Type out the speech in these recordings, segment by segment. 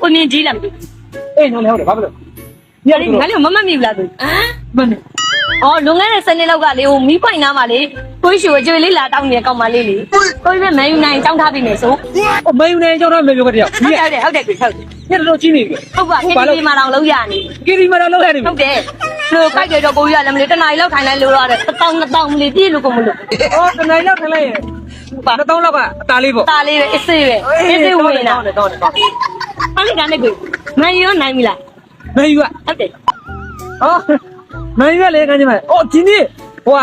ကိုမြင်ကြီးလားအေးညောင်းလဲဟုတ်တယ်ဘာဖြစ်လို့ညလေးငါလေးမမတ်မိဘူးလားသူဟမ်မနေအော်လွန်ခဲ့တဲ့စနေလောက်ကလေဟိုမီးပိုင်နာမှာလေကိုရှိကိုအကျွေးလေးလာတောင်းနေတဲ့ကောင်မလေးလေကိုကြီးပဲမန်ယူနိုင်တောင်းထားပြီမယ်ဆိုအမေယူနေကြောင်းတော့မေပြောကြတယောက်ဟုတ်တယ်ဟုတ်တယ်ဟုတ်တယ်ဟုတ်တယ်ညတော့ကြီးနေပြီဟုတ်ပါခင်ဗျာမှာတော့လုံးရနေကီရီမတော်လောက်ရနေပြီဟုတ်တယ်လို့ကြိုက်ကြတော့ကိုကြီးကလည်းမလေးတနားရီလောက်ထိုင်လိုက်လို့ရတယ်တစ်တောင်းနှစ်တောင်းမလေးပြည့်လို့ကိုမလို့အော်တနိုင်လောက်ထိုင်လိုက်ရင်ပါနှစ်တောင်းလောက်ကအသားလေးပေါ့ตาလေးပဲအစ်စေးပဲအစ်စေးဝင်လာတော့တယ်တော့တယ် အဲ့ဒီကနေကိုမန်ယူနိုင်ပြီလားမေယူကဟုတ်တယ်အော်မေယူကလည်းကန်ကြမှာအော်ဒီနေ့ဟိုက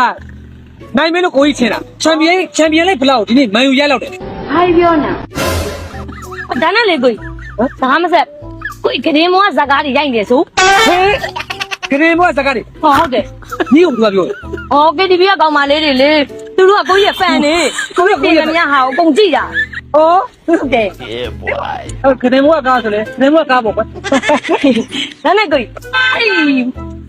နိုင်မင်းတို့ကိုကြီးချင်တာချန်ပီယံချန်ပီယံလိဘလောက်ဒီနေ့မန်ယူရလောက်တယ်ဘာပြောနာဒါနဲ့လေကိုဘာမှမဆက်ကိုဂရင်မောကဇကားတွေရိုက်နေဆိုဟေးကရင်ဘောစကားတွေဟောဟုတ်တယ်ညီကိုသူကပြော။အော် KTV ကကောင်းပါလေတွေလေ။သူတို့ကကိုကြီးရဲ့ fan နေ။ကိုကြီးကမြဟာကိုအကုန်ကြည့်တာအော်။ဟုတ်တယ်အဲ့ကရင်ဘောကားဆိုလေ ကရင်ဘောကားပေါ့ကွာ။ဒါနဲ့ကိုကြီးအဲ့ဒီ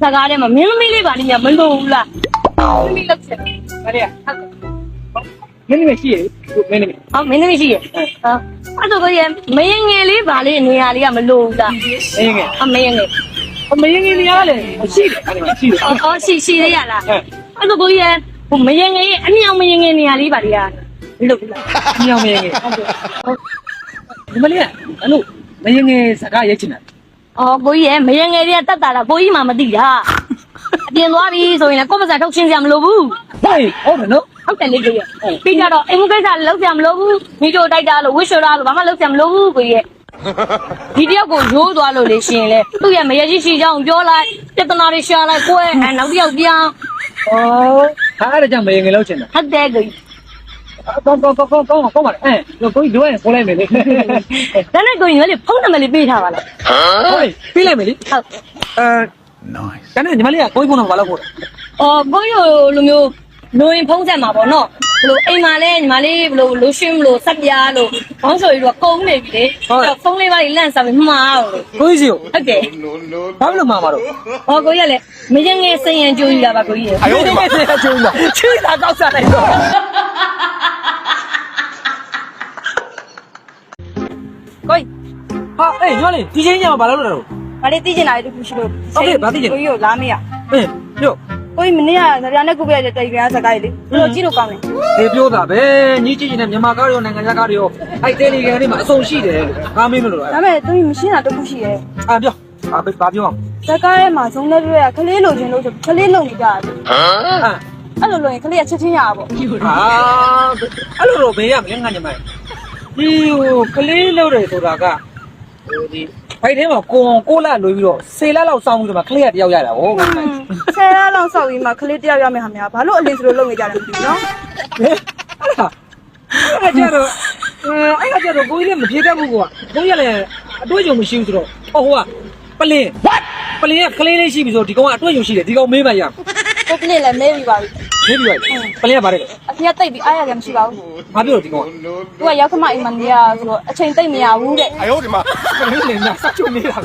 ဇကားထဲမှာမင်းသမီးလေးပါလိမ့်ညာမလို့ဘူးလား။မင်းသမီးလောက်ချက်။ဗါရဟုတ်ကဲ့မင်းမရှိရဘူးမင်းနေ။အော်မင်းသမီးရှိရဲ့။ဟာအဲ့တော့ကိုကြီးမင်းငယ်လေးပါလေနေရာလေးကမလို့ဘူးလားအေးငယ်။အမင်းငယ်အမင်းငယ်နေရလေရှိတယ်အဲ့ဒါရှိတယ်။အော်အော်ရှိရှိလေးရလားအဲ့။အဲ့တော့ကိုကြီးဟိုမင်းငယ်ရဲ့အမြောင်မင်းငယ်နေရာလေးပါလေက လို့ဘူးလားညောင်မင်းငယ်။ဟုတ်ကဲ့ဒီမလေးကအဲ့လိုမင်းငယ်စကားရိုက်ချင်တာ။အော်ကိုကြီးရဲ့မင်းငယ်လေးကတတ်တာလားကိုကြီးမှမသိတာ။အပြင်သွားပြီဆိုရင်လည်းကိုယ့်ပါစားထုတ်ချင်းစရာမလိုဘူး။ဟေးဟုတ်တယ်နော်ဟုတ်တယ်လေကိုကြီးပြီးကြတော့အိမ်မကိစ္စလောက်ဆရာမလိုဘူးမိတို့တိုက်တာလို့ဝစ်ရှော်တာလို့ဘာမှလောက်ဆရာမလိုဘူးကိုကြီးဒီတယောက်ကိုရိုးသွားလို့လေရှင်လေသူ့ရဲ့မရရှိရှိကြောင်းပြောလိုက်ပြဿနာတွေရှာလိုက်ကိုယ်အဲနောက်တစ်ယောက်ပြောင်းဩဟာအဲ့ဒါကြောင့်မင်းငယ်လောက်ချင်တာဟုတ်တယ်ကိုကြီး ကောင်းကောင်းကောင်းကောင်းကောင်းကောင်းပါအဲကိုကြီးလိုရင်ခေါ်လိုက်မယ်လေဒါနဲ့ကိုကြီးကလေဖုန်းနံပါတ်လေးပေးထားပါလားဟုတ်ပြီးလိုက်မယ်လေဟုတ်အဲ nice တန်းညီမလေးကကိုကြီးဖုန်းတော့ဘာလို့ခေါ်လဲအော်ကိုကြီးလိုမျိုးလိုရင်ဖုန်းဆက်မှာပေါ့နော်ဘလို့အိမ်မှာလဲညီမလေးဘလို့လိုရှင်းဘလို့ဆက်ပြားလို့ဘောင်းဆိုရီတော့ကုန်းနေပြီလေဖုန်းလေးပါလေးလန့်စားပြီးမှားလို့ကိုကြီးစီကိုဟုတ်တယ်ဘာလို့မှာမှာတော့။ဟောကိုကြီးကလည်းမရင်ငယ်စင်ရင်ကြိုးကြီးလာပါကိုကြီးရယ်အယုံနေစေချင်တော့ချီတာကောက်စားလိုက်တော့ ကိုကြီးဟာအေးညောလေးဒီချင်းညမှာဘာလို့လဲတော့။ဘာလေးသိကျင်တာလေးတစ်ခုရှိလို့ဟုတ်ကဲ့ဘာသိချင်လဲ ကိုကြီးကိုလာမရအေးပြော။ကိုကြီးမနေ့ကကြပြနဲ့ကုပြရတဲ့တိုင်ပြန်စကားလေးလေ။ဘလို့ကြည့်လို့ကောင်းတယ်အေးပြောတာပဲညီကြည့်ချင်တဲ့မြန်မာကားရောနိုင်ငံခြားကားတွေရောအဲ့တယ်လီဂရန်တွေမှာအစုံရှိတယ်ကားမင်းမလို့။ဒါပေမဲ့သူမရှင်းတာတစ်ခုရှိရဲ့အာပြောအာဘာပြောအောင်။စကားထဲမှာဇုံတဲ့တွေကခလေးလိုချင်လို့ဆိုခလေးလုံနေကြတယ်ဟမ်။အဲ့လိုလို့ရင်ခလေးကချက်ချင်းရတာပေါ့အာအဲ့လိုတော့ဘယ်ရမလဲငါညမ ဒီဟိုကလေးလို့တယ်ဆိုတာကဟိုဒီဖိုက်ထဲမှာကိုအောင်ကိုလာလွေးပြီးတော့စေလလောက်စောင်းပြီးတော့မှကလေးကတယောက်ရတာဟောငါ။ဆယ်ရလောက်စောက်ပြီးမှခလေးတယောက်ရမယ်ဟာများဘာလို့အလင်းစလိုလုံနေကြတယ်မသိဘူးနော်ဟဲ့အဲ့ဒါကြတော့အဲ့ဒါကြတော့ကိုကြီးလည်းမပြေတတ်ဘူးကွာကိုကြီးကလည်းအတွေ့အကြုံမရှိဘူးဆိုတော့ဟောဟိုကပလင်း what ပလင်းကကလေးလေးရှိပြီဆိုတော့ဒီကောင်ကအတွေ့အကြုံရှိတယ်ဒီကောင်မေးမှရ။ကိုကလေးလည်းမဲပြီးပါပြီမေးပြီးပါပလင်းကပါတယ်။ အဖေကတိတ်ပြီးအားရတယ်မရှိပါဘူးဘာပြောလို့ဒီကောင်။သူကရောက်ခမအိမ်မနေရဆိုတော့အချိန်တိတ်မရဘူးတဲ့ကပလင်းလည်းငါစချုံနေတာ